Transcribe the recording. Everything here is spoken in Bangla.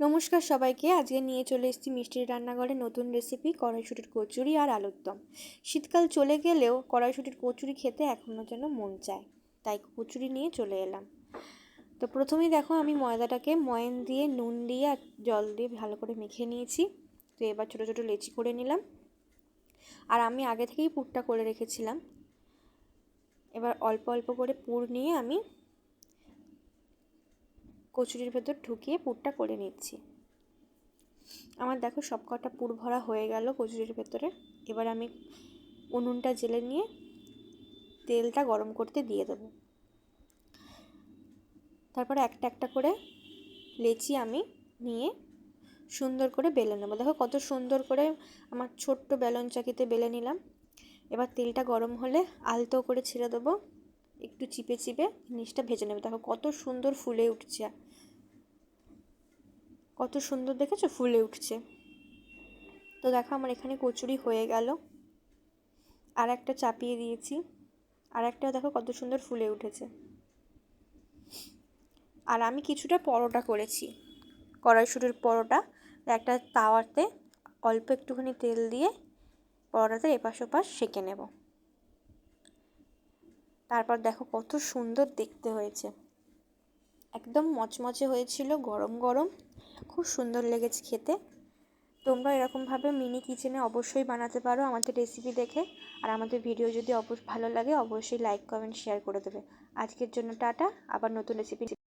নমস্কার সবাইকে। আজকে নিয়ে চলে এসেছি মিষ্টির রান্নাঘরে নতুন রেসিপি কড়াইশুটির কচুরি আর আলুর দম। শীতকাল চলে গেলেও কড়াইশুটির কচুরি খেতে এখনও যেন মন চায়। তাই কচুরি নিয়ে চলে এলাম। তো প্রথমেই দেখো, আমি ময়দাটাকে ময়ন দিয়ে, নুন দিয়ে আর জল দিয়ে ভালো করে মেখে নিয়েছি। তো এবার ছোটো ছোটো লেচি করে নিলাম। আর আমি আগে থেকেই পুরটা করে রেখেছিলাম। এবার অল্প অল্প করে পুর নিয়ে আমি কচুরির ভেতর ঢুকিয়ে পুরটা করে নিচ্ছি। আমার দেখো সব কটা পুর ভরা হয়ে গেল কচুরির ভেতরে। এবার আমি উনুনটা জেলে নিয়ে তেলটা গরম করতে দিয়ে দেব। তারপরে একটা একটা করে লেচি আমি নিয়ে সুন্দর করে বেলে নেব। দেখো কত সুন্দর করে আমার ছোট্ট বেলন চাকিতে বেলে নিলাম। এবার তেলটা গরম হলে আলতো করে ছেড়ে দেবো। একটু চিপে চিপে জিনিসটা ভেজে নেবে। দেখো কত সুন্দর ফুলে উঠছে। কত সুন্দর দেখেছ? ফুলে উঠছে। তো দেখো আমার এখানে কচুরি হয়ে গেল। আর একটা চাপিয়ে দিয়েছি। আর একটা দেখো কত সুন্দর ফুলে উঠেছে। আর আমি কিছুটা পরোটা করেছি। কড়াইশুটির পরোটা। একটা তাওয়াতে অল্প একটুখানি তেল দিয়ে পরোটাতে এপাশ ওপাশ সেঁকে নেব। তারপর দেখো কত সুন্দর দেখতে হয়েছে। একদম মচমচে হয়েছিল, গরম গরম। খুব সুন্দর লেগেছে খেতে। তোমরা এরকমভাবে মিনি কিচেনে অবশ্যই বানাতে পারো আমাদের রেসিপি দেখে। আর আমাদের ভিডিও যদি অবশ্য ভালো লাগে, অবশ্যই লাইক কমেন্ট শেয়ার করে দেবে। আজকের জন্য টাটা, আবার নতুন রেসিপি